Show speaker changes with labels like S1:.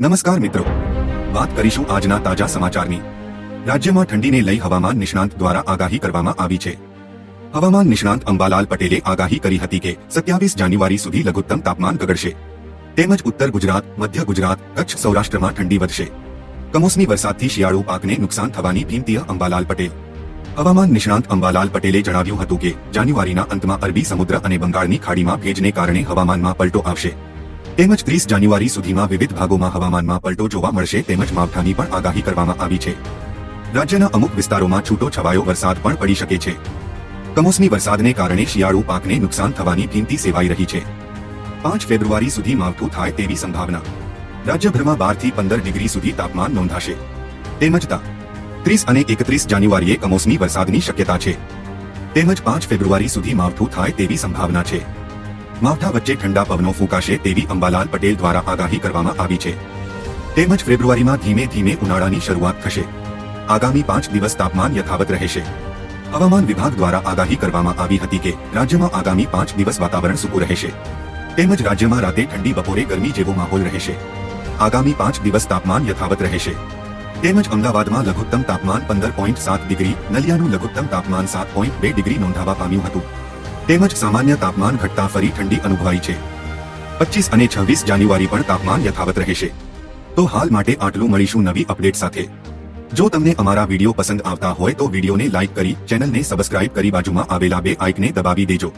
S1: નમસ્કાર મિત્રો. વાત કરીશું આજના તાજા સમાચારની. રાજ્યમાં ઠંડીને લઈ હવામાન નિષ્ણાંત દ્વારા આગાહી કરવામાં આવી છે. હવામાન નિષ્ણાંત અંબાલાલ પટેલે આગાહી કરી હતી કે સત્યાવીસ જાન્યુઆરી સુધી લઘુત્તમ તાપમાન ગગડશે તેમજ ઉત્તર ગુજરાત, મધ્ય ગુજરાત, કચ્છ, સૌરાષ્ટ્રમાં ઠંડી વધશે. કમોસમી વરસાદથી શિયાળુ પાકને નુકસાન થવાની ભીમતીય અંબાલાલ પટેલ. હવામાન નિષ્ણાંત અંબાલાલ પટેલે જણાવ્યું હતું કે જાન્યુઆરીના અંતમાં અરબી સમુદ્ર અને બંગાળની ખાડીમાં ભેજને કારણે હવામાનમાં પલટો આવશે. તેમજ ત્રીસ જાન્યુઆરી સુધીમાં વિવિધ ભાગોમાં હવામાનમાં પલટો જોવા મળશે તેમજ માવઠાની પણ આગાહી કરવામાં આવી છે. રાજ્યના અમુક વિસ્તારોમાં છૂટો છવાયો વરસાદ પણ પડી શકે છે. કમોસમી વરસાદને કારણે શિયાળુ પાકને નુકસાન થવાની ભીમતી સેવાઈ રહી છે. પાંચ ફેબ્રુઆરી સુધી માવઠું થાય તેવી સંભાવના. રાજ્યભરમાં બારથી પંદર ડિગ્રી સુધી તાપમાન નોંધાશે. તેમજ ત્રીસ અને એકત્રીસ જાન્યુઆરીએ કમોસમી વરસાદની શક્યતા છે. તેમજ પાંચ ફેબ્રુઆરી સુધી માવઠું થાય તેવી સંભાવના છે. માવઠા વચ્ચે ઠંડા પવનો ફૂંકાશે તેવી અંબાલાલ પટેલ દ્વારા આગાહી કરવામાં આવી છે. તેમજ ફેબ્રુઆરીમાં ધીમે ધીમે ઉનાળાની શરૂઆત થશે. આગામી પાંચ દિવસ તાપમાન યથાવત રહેશે. હવામાન વિભાગ દ્વારા આગાહી કરવામાં આવી હતી કે રાજ્યમાં આગામી પાંચ દિવસ વાતાવરણ સૂકું રહેશે. તેમજ રાજ્યમાં રાતે ઠંડી બપોરે ગરમી જેવો માહોલ રહેશે. આગામી પાંચ દિવસ તાપમાન યથાવત રહેશે. તેમજ અમદાવાદમાં લઘુત્તમ તાપમાન પંદર પોઈન્ટ સાત ડિગ્રી, નલિયાનું લઘુત્તમ તાપમાન સાત પોઈન્ટ બે ડિગ્રી નોંધાવા પામ્યું હતું. તેમજ સામાન્ય તાપમાન ઘટતા ફરી ઠંડી અનુભવાઈ છે. પચીસ અને છવ્વીસ જાન્યુઆરી પણ તાપમાન યથાવત રહેશે. તો હાલ માટે આટલું મળીશું નવી અપડેટ સાથે. જો તમને અમારા વીડિયો પસંદ આવતા હોય તો વિડીયોને લાઇક કરી, ચેનલને સબસ્ક્રાઇબ કરી બાજુમાં આવેલા બે આઇકને દબાવી દેજો.